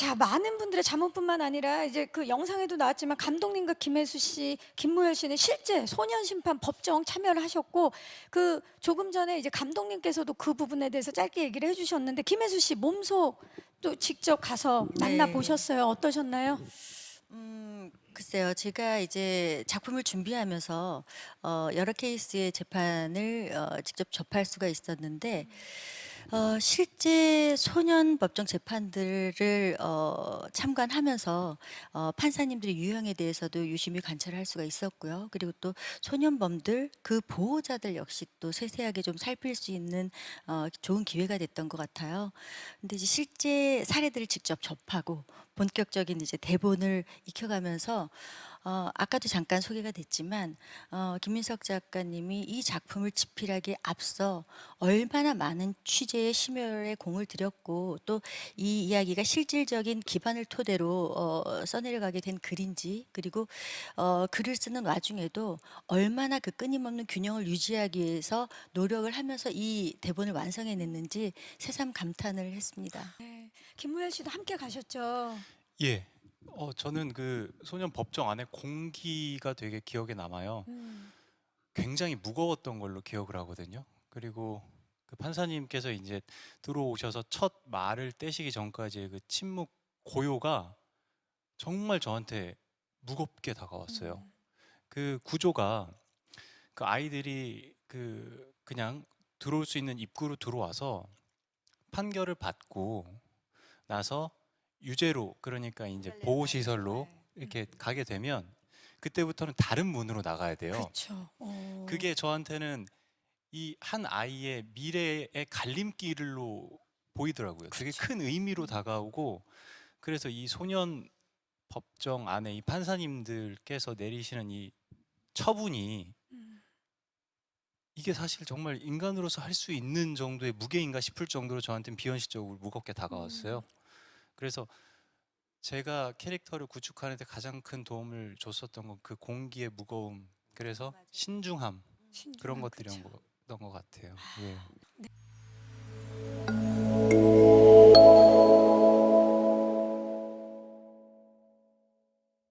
자, 많은 분들의 자문뿐만 아니라 이제 그 영상에도 나왔지만 감독님과 김혜수 씨, 김무열 씨는 실제 소년 심판 법정 참여를 하셨고 그 조금 전에 이제 감독님께서도 그 부분에 대해서 짧게 얘기를 해 주셨는데 김혜수 씨 몸소 또 직접 가서 만나 네. 보셨어요. 어떠셨나요? 음, 글쎄요. 제가 이제 작품을 준비하면서 어, 여러 케이스의 재판을 어, 직접 접할 수가 있었는데 어, 실제 소년 법정 재판들을 어, 참관하면서 어, 판사님들의 유형에 대해서도 유심히 관찰할 수가 있었고요. 그리고 또 소년범들 그 보호자들 역시 또 세세하게 좀 살필 수 있는 어, 좋은 기회가 됐던 것 같아요. 근데 이제 실제 사례들을 직접 접하고 본격적인 이제 대본을 익혀가면서 어, 아까도 잠깐 소개가 됐지만 어, 김민석 작가님이 이 작품을 집필하기에 앞서 얼마나 많은 취재의 심혈에 공을 들였고 또 이 이야기가 실질적인 기반을 토대로 어, 써내려가게 된 글인지 그리고 어, 글을 쓰는 와중에도 얼마나 그 끊임없는 균형을 유지하기 위해서 노력을 하면서 이 대본을 완성해냈는지 새삼 감탄을 했습니다. 네. 김무열 씨도 함께 가셨죠. 예. 어 저는 그 소년 법정 안에 공기가 되게 기억에 남아요. 음. 굉장히 무거웠던 걸로 기억을 하거든요. 그리고 그 판사님께서 이제 들어오셔서 첫 말을 떼시기 전까지의 그 침묵 고요가 정말 저한테 무겁게 다가왔어요. 음. 그 구조가 그 아이들이 그 그냥 들어올 수 있는 입구로 들어와서 판결을 받고 나서 유죄로 그러니까 이제 보호 시설로 이렇게 가게 되면 그때부터는 다른 문으로 나가야 돼요. 그렇죠. 어. 그게 저한테는 이 한 아이의 미래의 갈림길로 보이더라고요. 되게 그쵸. 큰 의미로 다가오고 그래서 이 소년 법정 안에 이 판사님들께서 내리시는 이 처분이 음. 이게 사실 정말 인간으로서 할 수 있는 정도의 무게인가 싶을 정도로 저한테는 비현실적으로 무겁게 다가왔어요. 음. 그래서 제가 캐릭터를 구축하는데 가장 큰 도움을 줬었던 건 그 공기의 무거움, 그래서 맞아요. 신중함 그런 것들이었던. 것 같아요. 예.